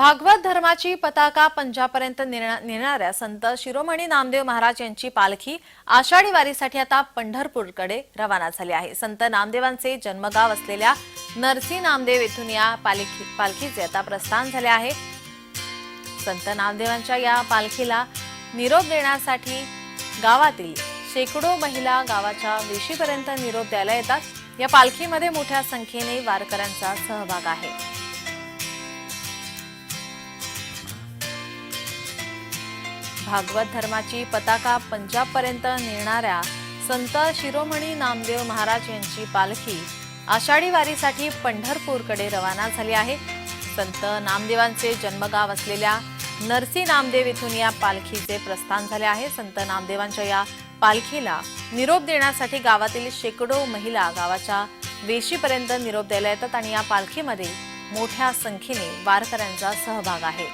भागवत धर्माची पताका पंजापर्यंत नेणाऱ्या संत शिरोमणी नामदेव महाराज यांची पालखी आषाढी वारीसाठी आता पंढरपूरकडे रवाना झाली आहे. संत नामदेवांचे जन्मगाव असलेल्या नरसी नामदेव येथून या पालखी पालखीचे आता प्रस्थान झाले आहे. संत नामदेवांच्या या पालखीला निरोप देण्यासाठी गावातील शेकडो महिला गावाच्या वेशीपर्यंत निरोप द्यायला येतात. या पालखीमध्ये मोठ्या संख्येने वारकऱ्यांचा सहभाग आहे. भागवत धर्माची पताका पंजाबपर्यंत नेणाऱ्या संत शिरोमणी नामदेव महाराज यांची पालखी आषाढी वारीसाठी पंढरपूरकडे रवाना झाली आहे. संत नामदेवांचे जन्मगाव असलेल्या नरसी नामदेव येथून या पालखीचे प्रस्थान झाले आहे. संत नामदेवांच्या या पालखीला निरोप देण्यासाठी गावातील शेकडो महिला गावाच्या वेशीपर्यंत निरोप द्यायला येतात आणि या पालखीमध्ये मोठ्या संख्येने वारकऱ्यांचा सहभाग आहे.